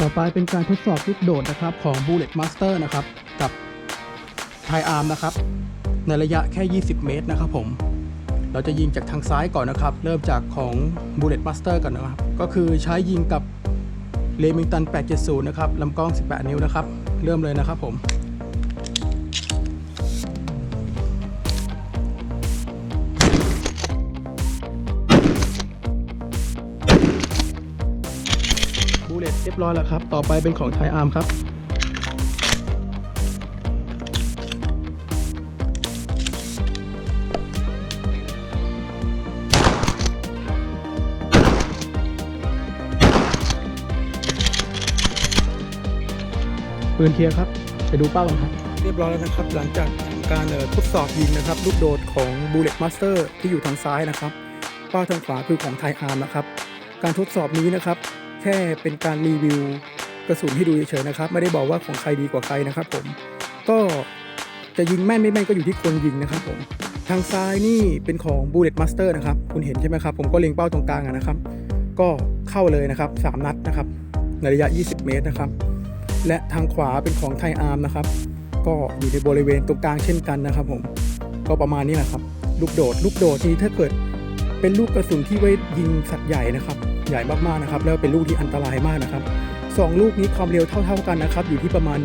ต่อไปเป็นการทดสอบลูกโดดนะครับของ Bullet Master นะครับ กับ t i Arm นะครับ ในระยะแค่ 20 เมตรนะครับผม เราจะยิงจากทางซ้ายก่อนนะครับ เริ่มจากของ Bullet Master ก่อนนะครับ ก็คือใช้ยิงกับ Remington 870 นะครับลำกล้อง 18 นิ้วนะครับ เริ่มเลยนะครับผม เลตเรียบร้อยแล้วครับ ต่อไปเป็นของไทอาร์มครับ ปืนเคลียร์ครับ ไปดูเป้ากันครับ เรียบร้อยแล้วนะครับ หลังจากการทดสอบยิงนะครับ ลูกโดดของ Bullet Master ที่อยู่ทางซ้ายนะครับเป้าทางขวาคือของไทอาร์มนะครับ การทดสอบนี้นะครับ แค่เป็นการรีวิวกระสุนให้ดูเฉยๆนะครับ ไม่ได้บอกว่าของใครดีกว่าใครนะครับผมก็จะยิงแม่นไม่แม่นก็อยู่ที่คนยิงนะครับผมทางซ้ายนี่เป็นของ Bullet Master นะครับ คุณเห็นใช่ไหมครับ ผมก็เล็งเป้าตรงกลางนะครับ ก็เข้าเลยนะครับสามนัดนะครับ ในระยะ 20 เมตรนะครับ และทางขวาเป็นของไทอาร์มนะครับ ก็อยู่ในบริเวณตรงกลางเช่นกันนะครับผม ก็ประมาณนี้แหละครับ ลูกโดด ลูกโดดนี้ถ้าเกิด เป็นลูกกระสุนที่ไว้ยิงสัตว์ใหญ่นะครับ ใหญ่มากๆนะครับ แล้วเป็นลูกที่อันตรายมากนะครับสองลูกนี้ความเร็วเท่า ๆกันนะครับ อยู่ที่ประมาณ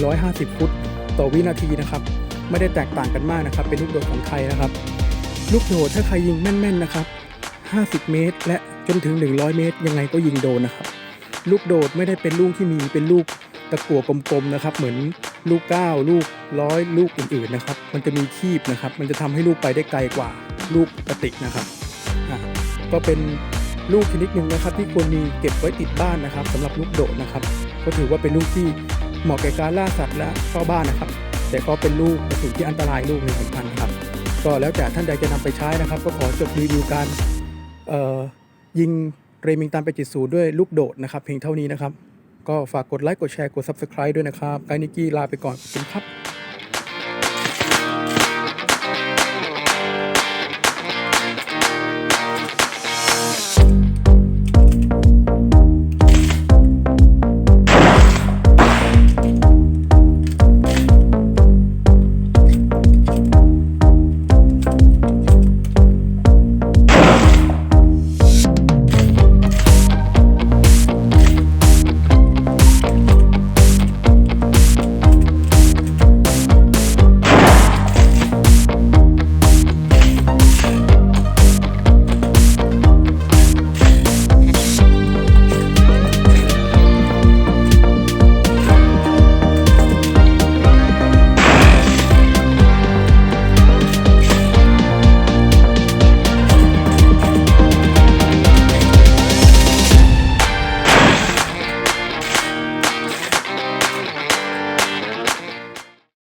1,150 ฟุต ต่อวินาทีนะครับ ไม่ได้แตกต่างกันมากนะครับ เป็นลูกโดดของไทยนะครับ ลูกโดดถ้าใครยิงแม่นๆนะครับ 50 เมตร และจนถึง 100 เมตร ยังไงก็ยิงโดนนะครับ ลูกโดดไม่ได้เป็นลูกที่มีเป็นลูกตะกั่วกลมๆนะครับ เหมือนลูก 9 ลูกร้อยลูกอื่นๆนะครับ มันจะมีคีบนะครับ มันจะทำให้ลูกไปได้ไกลกว่าลูกปกตินะครับ ก็เป็นลูกชนิดหนึ่งนะครับ ที่ควรมีเก็บไว้ติดบ้านนะครับสำหรับลูกโดดนะครับ ก็ถือว่าเป็นลูกที่เหมาะแก่การล่าสัตว์และเข้าบ้านนะครับ แต่ก็เป็นลูกกระสุนที่อันตรายลูกหนึ่งสำคัญครับ ก็แล้วแต่ท่านใดจะนำไปใช้นะครับ ก็ขอจบรีวิวการยิงเรมิงตันไปจิตสูด้วยลูกโดดนะครับ เพียงเท่านี้นะครับ ก็ฝากกดไลค์กดแชร์กด Subscribe ด้วยนะครับไกนิกกี้ลาไปก่อนขอบคุณครับ